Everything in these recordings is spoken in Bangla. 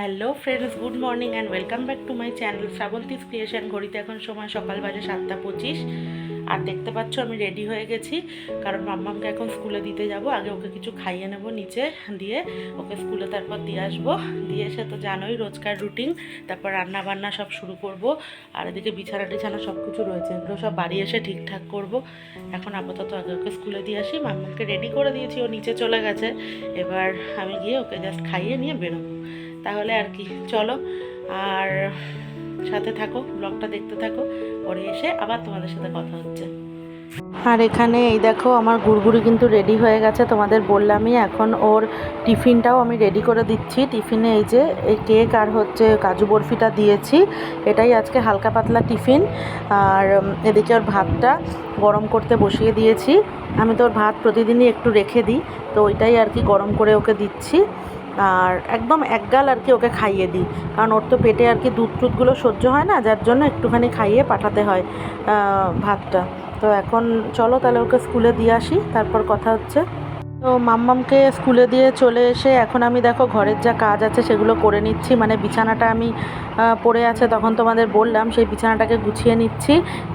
Hello friends good morning and welcome back to my channel Srabanti's creation ঘড়িতে এখন সময় সকাল বাজে সাতটা পঁচিশ। আর দেখতে পাচ্ছ আমি রেডি হয়ে গেছি। কারণ মাম্মামকে এখন স্কুলে দিতে যাব। আগে ওকে কিছু খাইয়ে নেব নিচে দিয়ে। ওকে স্কুলে তারপর দিয়ে আসব। দিয়ে এসে তো জানোই রোজকার রুটিন তারপর রান্না বান্না সব শুরু করব। আর এদিকে বিছানা টিছানা সব কিছু রয়েছে। এগুলো সব বাড়ি এসে ঠিকঠাক করব। এখন আপাতত আগে ওকে স্কুলে দিয়ে আসি। মাম্মাকে রেডি করে দিয়েছি। ও নিচে চলে গেছে। এবার আমি গিয়ে ওকে জাস্ট খাইয়ে নিয়ে বেরোবো। তাহলে আর কি, চলো। আর সাথে থাকো, ব্লগটা দেখতে থাকো। পরে এসে আবার তোমাদের সাথে কথা হচ্ছে। আর এখানে এই দেখো, আমার গুড়গুড়ি কিন্তু রেডি হয়ে গেছে, তোমাদের বললামই। এখন ওর টিফিনটাও আমি রেডি করে দিচ্ছি। টিফিনে এই যে, এই কেক আর হচ্ছে কাজু বরফিটা দিয়েছি। এটাই আজকে হালকা পাতলা টিফিন। আর এদিকে ওর ভাতটা গরম করতে বসিয়ে দিয়েছি। আমি তো ওর ভাত প্রতিদিনই একটু রেখে দিই, তো ওইটাই আর কি গরম করে ওকে দিচ্ছি। আর একদম এক গাল আর কি ওকে খাইয়ে দিই। কারণ ওর তো পেটে আর কি দুধ টুধগুলো সহ্য হয় না, যার জন্য একটুখানি খাইয়ে পাঠাতে হয় ভাতটা। তো এখন চলো তাহলে ওকে স্কুলে দিয়ে আসি, তারপর কথা হচ্ছে। তো মাম্মামকে স্কুলে দিয়ে চলে এসে এখন আমি দেখো ঘরের যা কাজ আছে সেগুলো করে নিচ্ছি। মানে বিছানাটা আমি পড়ে আছে তখন তোমাদের বললাম, সেই বিছানাটাকে গুছিয়ে নিচ্ছি।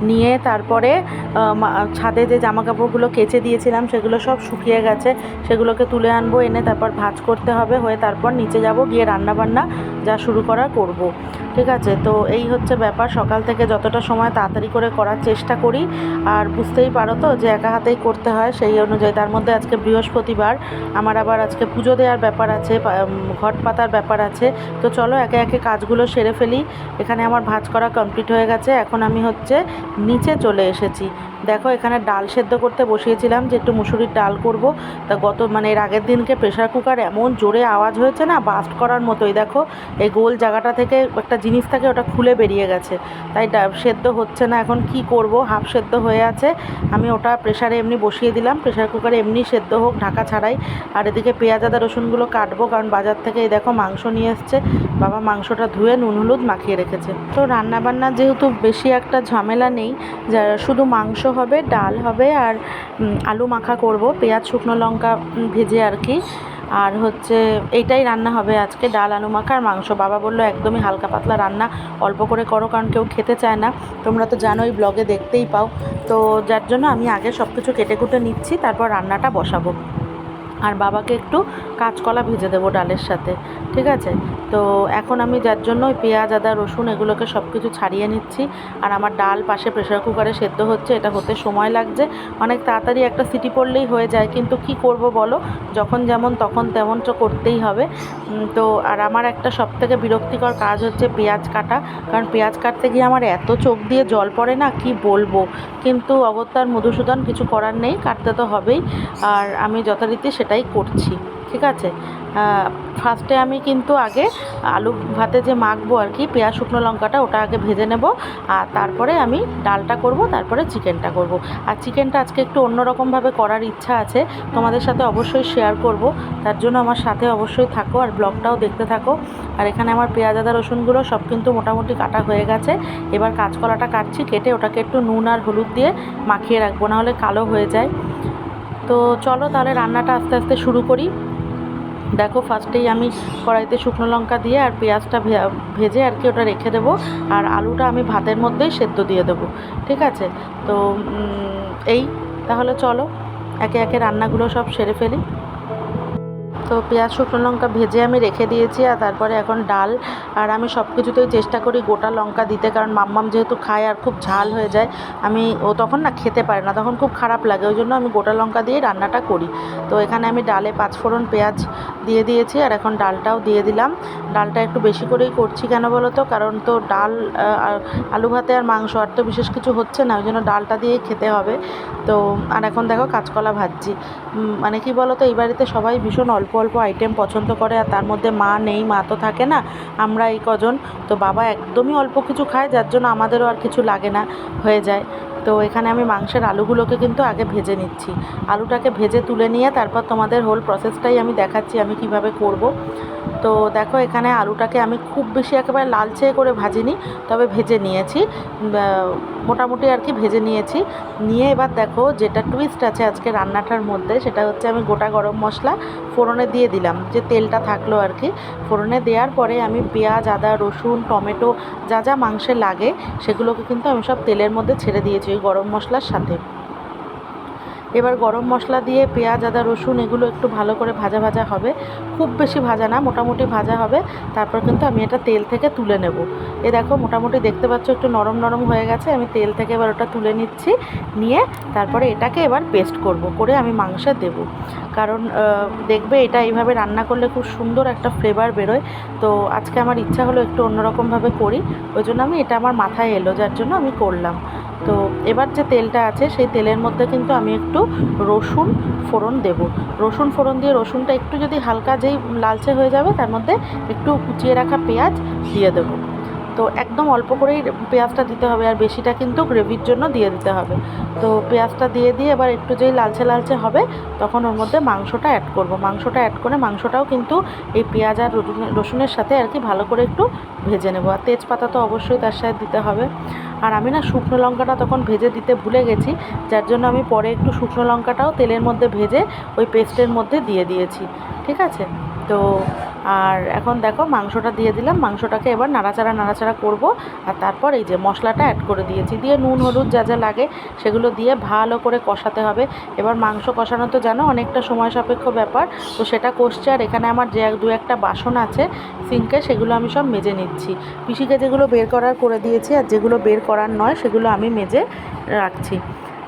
নিয়ে তারপরে ছাদে যে জামা কাপড়গুলো কেচে দিয়েছিলাম সেগুলো সব শুকিয়ে গেছে। সেগুলোকে তুলে আনব, এনে তারপর ভাজ করতে হবে। হয়ে তারপর নিচে যাব, গিয়ে রান্না বান্না যা শুরু করা করব। ঠিক আছে? তো এই হচ্ছে ব্যাপার। সকাল থেকে যতটা সময় তাড়াতাড়ি করে করার চেষ্টা করি, আর বুঝতেই পারো তো যে একা হাতেই করতে হয় সেই অনুযায়ী। তার মধ্যে আজকে বৃহস্পতিবার, আমার আবার আজকে পুজো দেওয়ার ব্যাপার আছে ঘট পাতার ব্যাপার আছে। তো চলো একে একে কাজগুলো সেরে ফেলি। এখানে আমার ভাঁজ করা কমপ্লিট হয়ে গেছে। এখন আমি হচ্ছে নিচে চলে এসেছি। দেখো, এখানে ডাল সেদ্ধ করতে বসিয়েছিলাম যে একটু মুসুরির ডাল করব। তা গত মানে এর আগের দিনকে প্রেশার কুকার এমন জোরে আওয়াজ হয়েছে না বাস্ট করার মতোই দেখো, এই গোল জায়গাটা থেকে একটা জিনিস থাকে, ওটা খুলে বেরিয়ে গেছে। তাই সেদ্ধ হচ্ছে না। এখন কি করব? হাফ সেদ্ধ হয়ে আছে। আমি ওটা প্রেশারে এমনি বসিয়ে দিলাম। প্রেশার কুকারে এমনি সেদ্ধ হোক, ঢাকা ছাড়াই। আর এদিকে পেঁয়াজ, আদা রসুনগুলো কাটবো, কারণ বাজার থেকে এই দেখো মাংস নিয়ে এসছে। বাবা মাংসটা ধুয়ে নুন, হলুদ মাখিয়ে রেখেছে। তো রান্না বান্না যেহেতু বেশি একটা ঝামেলা নেই শুধু মাংস হবে, ডাল হবে আর আলু মাখা করব। পেঁয়াজ, শুকনো লঙ্কা ভেজে আর কি। আর হচ্ছে এইটাই রান্না হবে আজকে, ডাল, আলু মাখা আর মাংস। বাবা বলল, একদমই হালকা পাতলা রান্না, অল্প করে করো কারণ কেউ খেতে চায় না। তোমরা তো জানোই, ব্লগে দেখতেই পাও। তো যার জন্য আমি আগে সব কিছু কেটে কুটে নিচ্ছি, তারপর রান্নাটা বসাবো। আর বাবাকে একটু কাঁচকলা ভেজে দেবো ডালের সাথে, ঠিক আছে? তো এখন আমি যার জন্য পেঁয়াজ, আদা, রসুন এগুলোকে সব কিছু ছাড়িয়ে নিচ্ছি। আর আমার ডাল পাশে প্রেশার কুকারে সেদ্ধ হচ্ছে, এটা হতে সময় লাগছে। অনেক তাড়াতাড়ি একটা সিটি পড়লেই হয়ে যায়, কিন্তু কি করব বলো? যখন যেমন তখন তেমন তো করতেই হবে। তো আর আমার একটা সব থেকে বিরক্তিকর কাজ হচ্ছে পেঁয়াজ কাটা। কারণ পেঁয়াজ কাটতে গিয়ে আমার এত চোখ দিয়ে জল পড়ে না, কি বলব? কিন্তু অগত্যার মধুসূদন কিছু করার নেই, কাটতে তো হবেই। আর আমি যথারীতি সেটাই করছি। ঠিক আছে? ফার্স্টে আমি কিন্তু আগে আলু ভাতে যে মাখবো আর কি, পেঁয়াজ, শুকনো লঙ্কাটা, ওটা আগে ভেজে নেব। আর তারপরে আমি ডালটা করব, তারপরে চিকেনটা করব। আর চিকেনটা আজকে একটু অন্যরকমভাবে করার ইচ্ছা আছে, তোমাদের সাথে অবশ্যই শেয়ার করব। তার জন্য আমার সাথে অবশ্যই থাকো আর ব্লগটাও দেখতে থাকো। আর এখানে আমার পেঁয়াজ, আদা রসুনগুলো সব কিন্তু মোটামুটি কাটা হয়ে গেছে। এবার কাঁচকলাটা কাটছি, কেটে ওটাকে একটু নুন আর হলুদ দিয়ে মাখিয়ে রাখব, নাহলে কালো হয়ে যায়। তো চলো তাহলে রান্নাটা আস্তে আস্তে শুরু করি। দেখো ফার্স্টেই আমি কড়াইতে শুকনো লঙ্কা দিয়ে আর পেঁয়াজটা ভেজে আর কি ওটা রেখে দেবো। আর আলুটা আমি ভাতের মধ্যেই সেদ্ধ দিয়ে দেবো, ঠিক আছে? তো এই, তাহলে চলো, একে একে রান্নাগুলো সব সেরে ফেলি। তো পেঁয়াজ, শুকনো লঙ্কা ভেজে আমি রেখে দিয়েছি আর তারপরে এখন ডাল। আর আমি সব কিছুতেই চেষ্টা করি গোটা লঙ্কা দিতে কারণ মাম্মাম যেহেতু খায় আর খুব ঝাল হয়ে যায়, আমি ও তখন না খেতে পারে না, তখন খুব খারাপ লাগে, ওই জন্য আমি গোটা লঙ্কা দিয়েই রান্নাটা করি। তো এখানে আমি ডালে পাঁচফোড়ন পেঁয়াজ দিয়ে দিয়েছি আর এখন ডালটাও দিয়ে দিলাম। ডালটা একটু বেশি করেই করছি কেন বলো তো কারণ তো ডাল আলু ভাতে আর মাংস আর তো বিশেষ কিছু হচ্ছে না, ওই জন্য ডালটা দিয়েই খেতে হবে। তো, আর এখন দেখো কাঁচকলা ভাজছি। মানে কি বলো তো এই বাড়িতে সবাই ভীষণ অল্প অল্প আইটেম পছন্দ করে আর তার মধ্যে মা নেই, মা তো থাকে না, আমরা এই কজন। তো বাবা একদমই অল্প কিছু খায়, যার জন্য আমাদেরও আর কিছু লাগে না হয়ে যায়। তো এখানে আমি মাংসের আলুগুলোকে কিন্তু আগে ভেজে নিচ্ছি। আলুটাকে ভেজে তুলে নিয়ে তারপর তোমাদের হোল প্রসেসটাই আমি দেখাচ্ছি, আমি কীভাবে করব। তো দেখো এখানে আলুটাকে আমি খুব বেশি একেবারে লালচে করে ভাজিনি, তবে ভেজে নিয়েছি। মোটামুটি আর কি ভেজে নিয়েছি। নিয়ে এবার দেখো যেটা টুইস্ট আছে আজকে রান্নাটার মধ্যে, সেটা হচ্ছে আমি গোটা গরম মশলা ফোড়নে দিয়ে দিলাম, যে তেলটা থাকল আর কি। ফোড়নে দেওয়ার পরে আমি পেঁয়াজ, আদা, রসুন, টমেটো, যা যা মাংসে লাগে, সেগুলোকে কিন্তু আমি সব তেলের মধ্যে ছেড়ে দিয়েছি ওই গরম মশলার সাথে। এবার গরম মশলা দিয়ে পেঁয়াজ, আদা, রসুন এগুলো একটু ভালো করে ভাজা ভাজা হবে। খুব বেশি ভাজা না, মোটামুটি ভাজা হবে। তারপর কিন্তু আমি এটা তেল থেকে তুলে নেব। এ দেখো, মোটামুটি দেখতে পাচ্ছ একটু নরম নরম হয়ে গেছে। আমি তেল থেকে এবার ওটা তুলে নিচ্ছি, নিয়ে তারপরে এটাকে এবার পেস্ট করব, করে আমি মাংসে দেব। কারণ দেখবে এটা এইভাবে রান্না করলে খুব সুন্দর একটা ফ্লেভার বেরোয়। তো আজকে আমার ইচ্ছা হলো একটু অন্যরকমভাবে করি। ওই জন্য আমি এটা আমার মাথায় এলো, যার জন্য আমি করলাম। তো এবার যে তেলটা আছে, সেই তেলের মধ্যে কিন্তু আমি একটু রসুন ফোড়ন দেব। রসুন ফোড়ন দিয়ে রসুনটা একটু যদি হালকা যেই লালচে হয়ে যাবে, তার মধ্যে একটু কুচিয়ে রাখা পেঁয়াজ দিয়ে দেবো। তো একদম অল্প করেই পেঁয়াজটা দিতে হবে আর বেশিটা কিন্তু গ্রেভির জন্য দিয়ে দিতে হবে। তো পেঁয়াজটা দিয়ে দিয়ে এবার একটু যেই লালচে লালচে হবে, তখন ওর মধ্যে মাংসটা অ্যাড করব। মাংসটা অ্যাড করে মাংসটাও কিন্তু এই পেঁয়াজ আর রসুনের সাথে আর কি ভালো করে একটু ভেজে নেব। আর তেজপাতা তো অবশ্যই তার সাথে দিতে হবে। আর আমি না শুকনো লঙ্কাটা তখন ভেজে দিতে ভুলে গেছি, যার জন্য আমি পরে একটু শুকনো লঙ্কাটাও তেলের মধ্যে ভেজে ওই পেস্টের মধ্যে দিয়ে দিয়েছি। ঠিক আছে? তো আর এখন দেখো মাংসটা দিয়ে দিলাম। মাংসটাকে এবার নাড়াচাড়া নাড়াচাড়া করব। আর তারপর এই যে মশলাটা অ্যাড করে দিয়েছি। দিয়ে নুন, হলুদ যা যা লাগে সেগুলো দিয়ে ভালো করে কষাতে হবে। এবার মাংস কষানো তো জানো অনেকটা সময় সাপেক্ষ ব্যাপার। তো সেটা কষছে আর এখানে আমার যে এক, দু একটা বাসন আছে সিঙ্কে সেগুলো আমি সব মেজে নিচ্ছি। পিসিকে যেগুলো বের করার করে দিয়েছি আর যেগুলো বের করার নয় সেগুলো আমি মেজে রাখছি।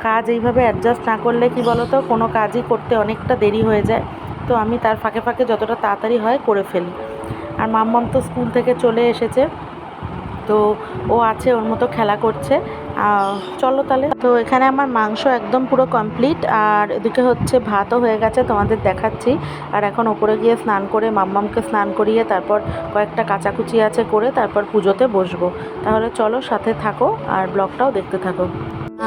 কাজ এইভাবে অ্যাডজাস্ট না করলে কি বলো তো কোনো কাজই করতে অনেকটা দেরি হয়ে যায়। তো আমি তার ফাঁকে ফাঁকে যতটা তাড়াতাড়ি হয় করে ফেলি। আর মাম্মাম তো স্কুল থেকে চলে এসেছে। তো ও আছে, ওর মতো খেলা করছে। চলো তাহলে। তো এখানে আমার মাংস একদম পুরো কমপ্লিট আর এদিকে হচ্ছে ভাতও হয়ে গেছে, তোমাদের দেখাচ্ছি। আর এখন ওপরে গিয়ে স্নান করে মাম্মামকে স্নান করিয়ে তারপর কয়েকটা কাচাকুচি আছে করে তারপর পুজোতে বসবো। তাহলে চলো সাথে থাকো, আর ব্লগটাও দেখতে থাকো।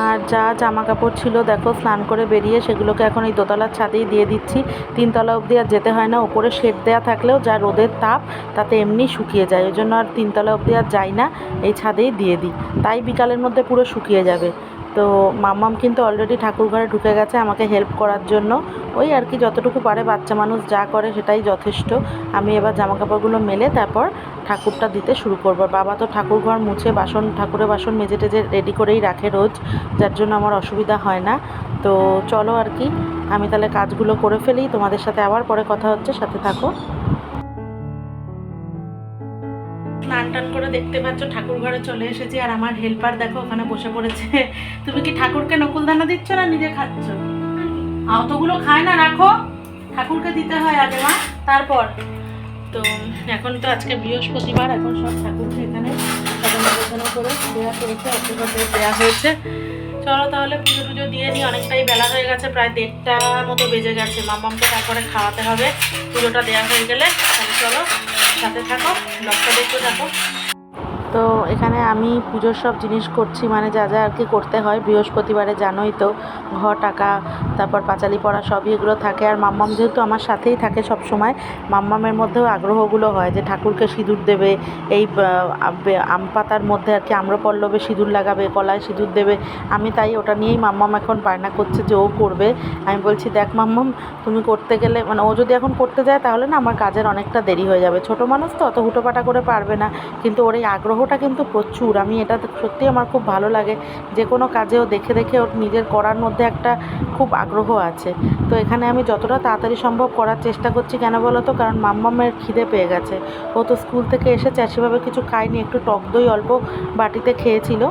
আর যা জামা কাপড় ছিল, দেখো, স্নান করে বেরিয়ে সেগুলোকে এখন এই দোতলার ছাদেই দিয়ে দিচ্ছি। তিনতলা অবধি আর যেতে হয় না, ওপরে শেড দেওয়া থাকলেও যা রোদের তাপ, তাতে এমনি শুকিয়ে যায়। ওই জন্য আর তিনতলা অবধি আর যাই না, এই ছাদেই দিয়ে দিই। তাই বিকালের মধ্যে পুরো শুকিয়ে যাবে। তো মাম্মাম কিন্তু অলরেডি ঠাকুর ঘরে ঢুকে গেছে আমাকে হেল্প করার জন্য। ওই আর কি যতটুকু পারে বাচ্চা মানুষ যা করে সেটাই যথেষ্ট। আমি এবার জামা কাপড়গুলো মেলে তারপর ঠাকুরটা দিতে শুরু করব। বাবা তো ঠাকুর ঘর মুছে বাসন, ঠাকুরের বাসন মেজে টেজে রেডি করেই রাখে রোজ। যার জন্য আমার অসুবিধা হয় না। তো চলো আর কি, আমি তাহলে কাজগুলো করে ফেলি। তোমাদের সাথে আবার পরে কথা হচ্ছে, সাথে থাকো। দেখতে পাচ্ছ ঠাকুর ঘরে চলে এসেছি আর আমার হেল্পার দেখো ওখানে বসে পড়েছে। তুমি কি ঠাকুরকে নকুলদানা দিচ্ছ না নিজে খাচ্ছ? অতগুলো খায় না, রাখো। ঠাকুরকে দিতে হয় আগে, মা। তারপর। তো এখন তো আজকে বৃহস্পতিবার, এখন সব ঠাকুরকে এখানে করে দেওয়া দেওয়া হয়েছে। চলো তাহলে পুজো টুজো দিয়ে নিই, অনেকটাই বেলা হয়ে গেছে, প্রায় দেড়টা মতো বেজে গেছে। মামামকে তারপরে খাওয়াতে হবে। পুজোটা দেওয়া হয়ে গেলে, তাহলে চলো সাথে থাকো লক্ষ্য দেখতে থাকো। তো এখানে আমি পুজোর সব জিনিস করছি মানে যা যা আর কি করতে হয়। বৃহস্পতিবারে জানোই তো, ঘর, টাকা, তারপর পাঁচালি পড়া সবই এগুলো থাকে। আর মাম্মাম যেহেতু আমার সাথেই থাকে সব সময় মাম্মামের মধ্যেও আগ্রহগুলো হয় যে ঠাকুরকে সিঁদুর দেবে, এই আম পাতার মধ্যে আর কি আম্রপল্লবে সিঁদুর লাগাবে, কলায় সিঁদুর দেবে। আমি তাই ওটা নিয়েই মাম্মাম এখন বায়না করছে যে ও করবে। আমি বলছি, দেখ মাম্মাম, তুমি করতে গেলে মানে ও যদি এখন করতে যায় তাহলে না আমার কাজের অনেকটা দেরি হয়ে যাবে। ছোট মানুষ তো অত হুটোপাটা করে পারবে না, কিন্তু ওর এই আগ্রহটা কিন্তু প্রচুর। আমি এটা সত্যি আমার খুব ভালো লাগে। যে কোনো কাজে ও দেখে দেখে ওর নিজের করার মধ্যে একটা খুব আগ্রহ আছে। তো এখানে আমি যতটা তাড়াতাড়ি সম্ভব করার চেষ্টা করছি কেন বলো তো? কারণ মাম্মামের খিদে পেয়ে গেছে। ও তো স্কুল থেকে এসেছে সেভাবে কিছু খায়নি। একটু টক দই অল্প বাটিতে খেয়েছিল,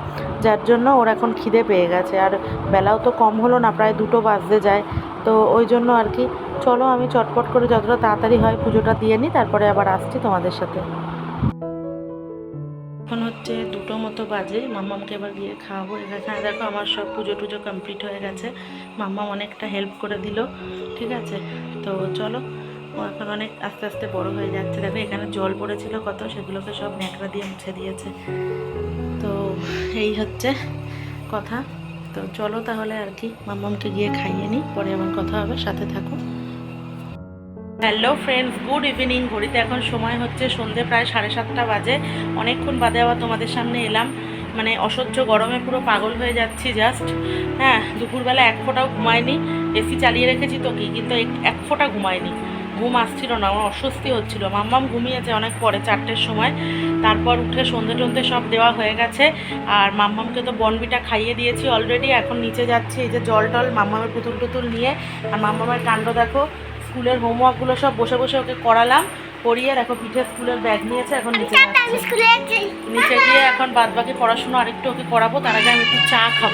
যার জন্য ওর এখন খিদে পেয়ে গেছে। আর বেলাও তো কম হলো না, প্রায় দুটো বাজতে যায়। তো ওই জন্য আর কি। চলো আমি চটপট করে যতটা তাড়াতাড়ি হয় পুজোটা দিয়ে নিই, তারপরে আবার আসছি তোমাদের সাথে। এখন হচ্ছে দুটো মতো বাজে। মাম্মামকে এবার গিয়ে খাওয়াবো। এখানে দেখো আমার সব পুজো টুজো কমপ্লিট হয়ে গেছে। মাম্মাম অনেকটা হেল্প করে দিল, ঠিক আছে? তো চলো, ও এখন অনেক আস্তে আস্তে বড় হয়ে যাচ্ছে। দেখো এখানে জল পড়েছিল কত, সেগুলোকে সব ন্যাকড়া দিয়ে মুছে দিয়েছে। তো এই হচ্ছে কথা। তো চলো তাহলে আর কি, মাম্মামকে গিয়ে খাইয়ে নিই, পরে আবার কথা হবে, সাথে থাকো। Hello friends, good evening. ঘড়িতে এখন সময় হচ্ছে সন্ধে প্রায় সাড়ে সাতটা বাজে। অনেকক্ষণ বাদে আবার তোমাদের সামনে এলাম। মানে অসহ্য গরমে পুরো পাগল হয়ে যাচ্ছি জাস্ট হ্যাঁ দুপুরবেলা এক ফোঁটাও ঘুমায়নি এসি চালিয়ে রেখেছি তো কি, কিন্তু এক- ফোঁটা ঘুমায়নি ঘুম আসছিল না, আমার অস্বস্তি হচ্ছিল। মাম্মাম ঘুমিয়েছে অনেক পরে, চারটের সময়। তারপর উঠে সন্ধে টন্ধে সব দেওয়া হয়ে গেছে। আর মাম্মামকে তো বনবিটা খাইয়ে দিয়েছি অলরেডি এখন নিচে যাচ্ছি, এই যে জল টল মাম্মামের পুতুল টুতুল নিয়ে। আর মাম্মামের কাণ্ড দেখো স্কুলের হোমওয়ার্কগুলো সব বসে বসে ওকে করালাম করিয়ে এখন পিঠে স্কুলের ব্যাগ নিয়েছে এখন নিচে নিচে গিয়ে এখন বাদ বাকি পড়াশুনো আরেকটু ওকে করাবো তার আগে আমি একটু চা খাব।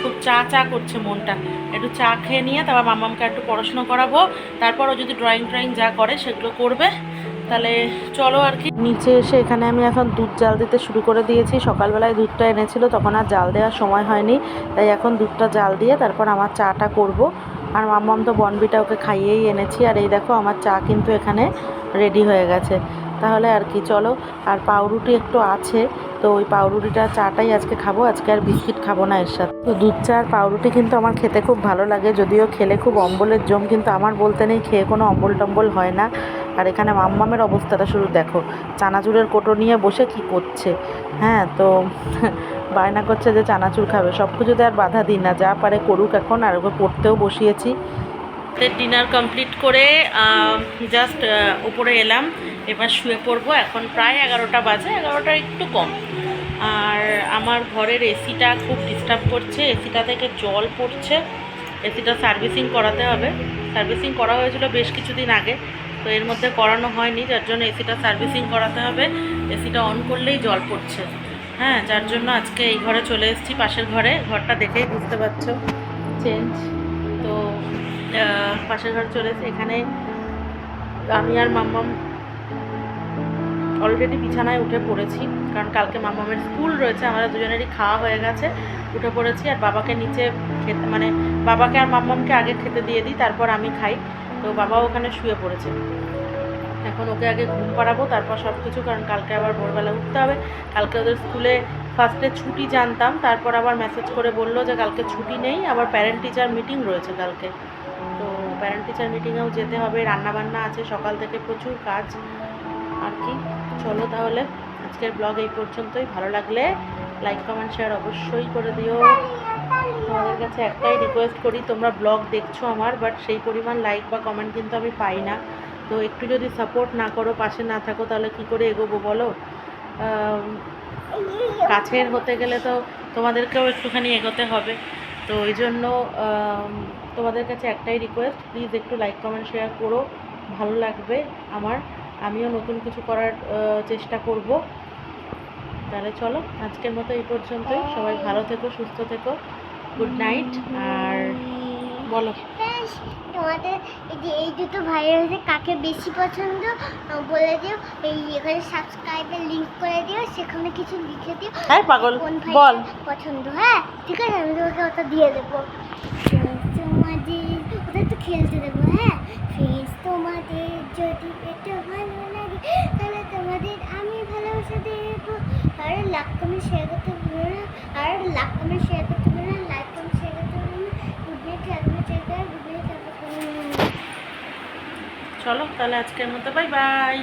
খুব চা চা করছে মনটা। একটু চা খেয়ে নিয়ে তারপর মামামকে একটু পড়াশুনো করাবো। তারপর ও যদি ড্রয়িং ট্রয়িং যা করে সেগুলো করবে। তাহলে চলো আর কি। নিচে এসে এখানে আমি এখন দুধ জাল দিতে শুরু করে দিয়েছি। সকালবেলায় দুধটা এনেছিল তখন আর জাল দেওয়ার সময় হয়নি। তাই এখন দুধটা জাল দিয়ে তারপর আমার চাটা করব। আর মাম্মাম তো বনবিটা ওকে খাইয়েই এনেছি, আর এই দেখো আমার চা কিন্তু এখানে রেডি হয়ে গেছে। তাহলে আর কি, চলো। আর পাউরুটি একটু আছে, তো ওই পাউরুটিটা, চাটাই আজকে খাব, আজকে আর বিস্কিট খাব না এর সাথে। তো দুধ চা আর পাউরুটি কিন্তু আমার খেতে খুব ভালো লাগে, যদিও খেলে খুব অম্বলের জম, কিন্তু আমার বলতে নেই, খেয়ে কোনো অম্বল টম্বল হয় না। আর এখানে মাম্মামের অবস্থাটা শুধু দেখো, চানাচুরের কোটো নিয়ে বসে কি করছে? হ্যাঁ তো বায়না করছে যে চানাচুর খাবে। সব কিছুতে আর বাধা দিই না, যা পারে করুক এখন, আর ওকে পড়তেও বসিয়েছি। ডিনার কমপ্লিট করে জাস্ট উপরে এলাম। এবার শুয়ে পড়ব। এখন প্রায় এগারোটা বাজে, এগারোটা একটু কম। আর আমার ঘরের এসিটা খুব ডিস্টার্ব করছে। এসিটা থেকে জল পড়ছে। এসিটা সার্ভিসিং করাতে হবে। সার্ভিসিং করা হয়েছিল বেশ কিছুদিন আগে। তো এর মধ্যে করানো হয়নি, যার জন্য এসিটা সার্ভিসিং করাতে হবে। এসিটা অন করলেই জল পড়ছে। হ্যাঁ যার জন্য আজকে এই ঘরে চলে এসেছি, পাশের ঘরে। ঘরটা দেখেই বুঝতে পারছ। চেঞ্জ তো পাশের ঘরে চলে এসেছি। এখানে আমি আর মাম্মাম অলরেডি বিছানায় উঠে পড়েছি। কারণ কালকে মাম্মামের স্কুল রয়েছে, আমরা দুজনেরই খাওয়া হয়ে গেছে। উঠে পড়েছি আর বাবাকে নিচে খেতে মানে বাবাকে আর মাম্মামকে আগে খেতে দিয়ে দিই, তারপর আমি খাই। তো বাবা ওখানে শুয়ে পড়েছে। এখন ওকে আগে ঘুম পাড়াবো, তারপর সব কিছু কারণ কালকে আবার ভোরবেলা উঠতে হবে। কালকে ওদের স্কুলে ফার্স্টে ছুটি জানতাম, তারপর আবার মেসেজ করে বলল যে কালকে ছুটি নেই, আবার প্যারেন্ট টিচার মিটিং রয়েছে কালকে। তো প্যারেন্ট টিচার মিটিংয়েও যেতে হবে, রান্নাবান্না আছে, সকাল থেকে প্রচুর কাজ। আর কি? চলো তাহলে, আজকের ব্লগ এই পর্যন্তই। ভালো লাগলে লাইক কমেন্ট শেয়ার অবশ্যই করে দিও। তোমাদের কাছে একটাই রিকোয়েস্ট করি, তোমরা ব্লগ দেখছ আমার বাট সেই পরিমাণ লাইক বা কমেন্ট কিন্তু আমি পাই না। তো একটু যদি সাপোর্ট না করো, পাশে না থাকো, তাহলে কি করে এগোবো বলো? কাছের হতে গেলে তো তোমাদেরকেও একটুখানি এগোতে হবে। তো ওই জন্য তোমাদের কাছে একটাই রিকোয়েস্ট প্লিজ একটু লাইক কমেন্ট শেয়ার করো। ভালো লাগবে আমার। আমিও নতুন কিছু করার চেষ্টা করব। তাহলে চলো, আজকের মতো এই পর্যন্তই। সবাই ভালো থেকো, সুস্থ থেকো। গুড নাইট আর বলো। তোমাদের এই যে এই দুটো ভাইয়ের হচ্ছে কাকে বেশি পছন্দ বলে দিও। এই এখানে সাবস্ক্রাইবের লিঙ্ক করে দিও সেখানে কিছু লিখে দিও। হ্যাঁ পাগল। কোন ভাই পছন্দ হ্যাঁ? ঠিক আছে আমি তোমাকে ওটা দিয়ে দেবো। তো খেলতে দেবো হ্যাঁ? ফ্রেন্ডস তোমাদের যদি একটু ভালো লাগে, তাহলে তোমাদের আমি ভালোবাসা দেবো। আর লাখ কমে শেয়ার করতে ভুলো না। আর লাখ কমে শেয়ার করতে ভুলো না। লাইক কমে শেয়ার করতে ভুলো না। গুড নাইট থাকবে চেক চলো, তাহলে আজকের মতো বাই বাই